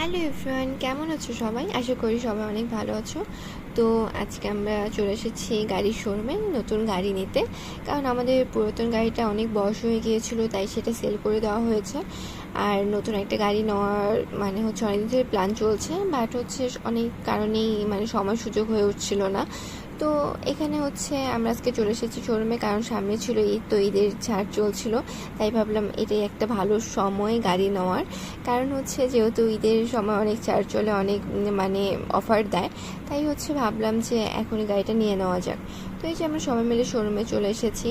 Hello everyone কেমন আছো সবাই? আশা করি সবাই অনেক ভালো আছো। তো আজকে আমরা চলে এসেছি গাড়ির শোরুমে নতুন গাড়ি নিতে। কারণ আমাদের পুরাতন গাড়িটা অনেক বয়স হয়ে গিয়েছিল, তাই সেটা সেল করে দেওয়া হয়েছে। আর নতুন একটা গাড়ি নেওয়ার মানে হচ্ছে অনেকদিন ধরে প্ল্যান চলছে বাট হচ্ছে অনেক কারণেই মানে সময় সুযোগ হয়ে উঠছিল না। তো এখানে হচ্ছে আমরা আজকে চলে এসেছি শোরুমে কারণ সামনে ছিল ঈদ, তো ঈদের ছাড় চলছিল। তাই ভাবলাম এটাই একটা ভালো সময় গাড়ি নেওয়ার। কারণ হচ্ছে যেহেতু ঈদের সময় অনেক ছাড় চলে, অনেক মানে অফার দেয়, তাই হচ্ছে ভাবলাম যে এখনই গাড়িটা নিয়ে নেওয়া যাক। তো এই যে আমরা সবাই মিলে শোরুমে চলে এসেছি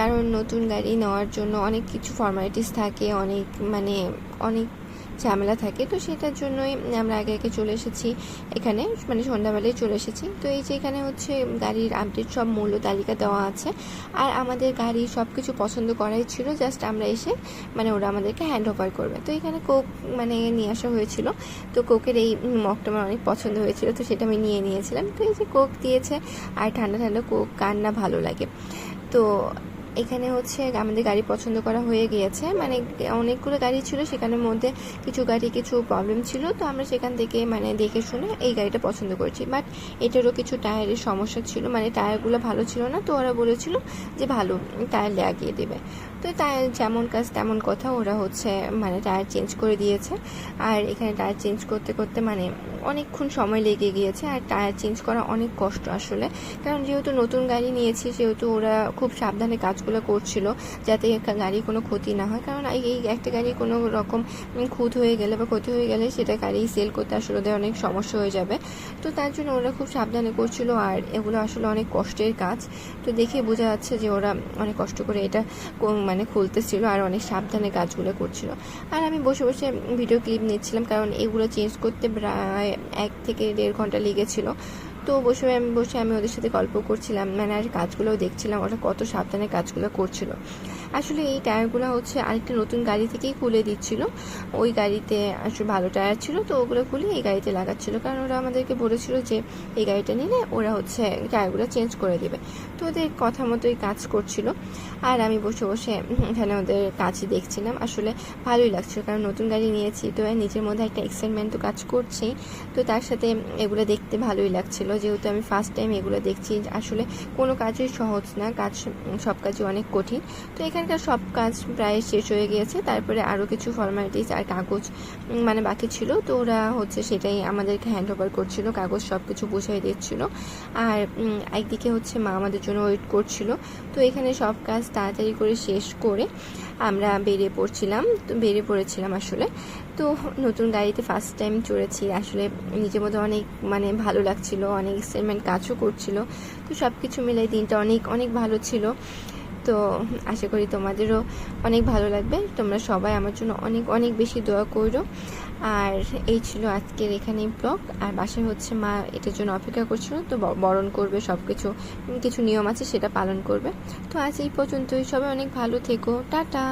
কারণ নতুন গাড়ি নেওয়ার জন্য অনেক কিছু ফর্মালিটিস থাকে, অনেক মানে অনেক ঝামেলা থাকে। তো সেটার জন্যই আমরা আগে আগে চলে এসেছি এখানে। মানে সন্ধ্যাবেলায় চলে এসেছি। তো এই যে এখানে হচ্ছে গাড়ির আপডেট সব মূল্য তালিকা দেওয়া আছে। আর আমাদের গাড়ি সব কিছু পছন্দ করাই ছিল। জাস্ট আমরা এসে মানে ওরা আমাদেরকে হ্যান্ড ওভার করবে। তো এখানে কোক মানে নিয়ে আসা হয়েছিল। তো কোকের এই মগটা আমার অনেক পছন্দ হয়েছিল। তো সেটা আমি নিয়ে নিয়েছিলাম। তো এই যে কোক দিয়েছে, আর ঠান্ডা ঠান্ডা কোক, কার না ভালো লাগে। তো এখানে হচ্ছে আমাদের গাড়ি পছন্দ করা হয়ে গিয়েছে। মানে অনেকগুলো গাড়ি ছিল, সেখানের মধ্যে কিছু গাড়ি কিছু প্রবলেম ছিল। তো আমরা সেখান থেকে মানে দেখে শুনে এই গাড়িটা পছন্দ করেছি। বাট এটারও কিছু টায়ারের সমস্যা ছিল। মানে টায়ারগুলো ভালো ছিল না। তো ওরা বলেছিল যে ভালো টায়ার লাগিয়ে দেবে। তো টায়ার যেমন কাজ তেমন কথা। ওরা হচ্ছে মানে টায়ার চেঞ্জ করে দিয়েছে। আর এখানে টায়ার চেঞ্জ করতে করতে মানে অনেকক্ষণ সময় লেগে গিয়েছে। আর টায়ার চেঞ্জ করা অনেক কষ্ট আসলে। কারণ যেহেতু নতুন গাড়ি নিয়েছি, সেহেতু ওরা খুব সাবধানে কাজগুলো করছিল যাতে গাড়ি কোনো ক্ষতি না হয়। কারণ এই এই একটা গাড়ি কোনো রকম খুঁত হয়ে গেলে বা ক্ষতি হয়ে গেলে সেটা গাড়ি সেল করতে আসলে ওদের অনেক সমস্যা হয়ে যাবে। তো তার জন্য ওরা খুব সাবধানে করছিল আর এগুলো আসলে অনেক কষ্টের কাজ। তো দেখে বোঝা যাচ্ছে যে ওরা অনেক কষ্ট করে এটা মানে খুলতেছিল আর অনেক সাবধানে কাজগুলো করছিল। আর আমি বসে বসে ভিডিও ক্লিপ নিচ্ছিলাম কারণ এগুলো চেঞ্জ করতে প্রায় এক থেকে দেড় ঘণ্টা লেগেছিল। তো বসে বসে আমি ওদের সাথে গল্প করছিলাম। মানে আর কাজগুলোও দেখছিলাম। ওরা কত সাবধানে কাজগুলো করছিল। আসলে এই টায়ারগুলো হচ্ছে আরেকটা নতুন গাড়ি থেকেই খুলে দিচ্ছিল। ওই গাড়িতে আসলে ভালো টায়ার ছিল, তো ওগুলো খুলে এই গাড়িতে লাগাচ্ছিল। কারণ ওরা আমাদেরকে বলেছিল যে এই গাড়িটা নিলে ওরা হচ্ছে টায়ারগুলো চেঞ্জ করে দেবে। তো ওদের কথা মতোই কাজ করছিল। আর আমি বসে বসে এখানে ওদের কাজ দেখছিলাম। আসলে ভালোই লাগছিল, কারণ নতুন গাড়ি নিয়েছি, তো নিজের মধ্যে একটা এক্সাইটমেন্ট তো কাজ করছেই। তো তার সাথে এগুলো দেখতে ভালোই লাগছিল। যেহেতু আমি ফার্স্ট টাইম এগুলো দেখছি, আসলে কোনো কাজই সহজ না, কাজ সব কাজই অনেক কঠিন। তো এখানকার সব কাজ প্রায় শেষ হয়ে গিয়েছে। তারপরে আরও কিছু ফর্মালিটিস আর কাগজ মানে বাকি ছিল। তো ওরা হচ্ছে সেটাই আমাদেরকে হ্যান্ড ওভার করছিল, কাগজ সব কিছু বুঝিয়ে দিচ্ছিল। আর একদিকে হচ্ছে মা আমাদের জন্য ওয়েট করছিল। তো এখানে সব কাজ তাড়াতাড়ি করে শেষ করে আমরা বেরিয়ে পড়ছিলাম, তো বেরিয়ে পড়েছিলাম আসলে। তো নতুন গাড়িতে ফার্স্ট টাইম চড়েছি। আসলে নিজের মধ্যে অনেক মানে ভালো লাগছিল, অনেক এক্সাইটমেন্ট কাজও করছিল। তো সব কিছু মিলে দিনটা অনেক অনেক ভালো ছিল। তো আশা করি তোমাদেরও অনেক ভালো লাগবে। তোমরা সবাই আমার জন্য অনেক অনেক বেশি দোয়া করো। আর এই ছিল আজকের এখানে ব্লগ। আর বাসায় হচ্ছে মা এটার জন্য অপেক্ষা করছিল, তো বরণ করবে সব কিছু কিছু নিয়ম আছে সেটা পালন করবে। তো আজ এই পর্যন্তই। সবাই অনেক ভালো থেকো। টাটা!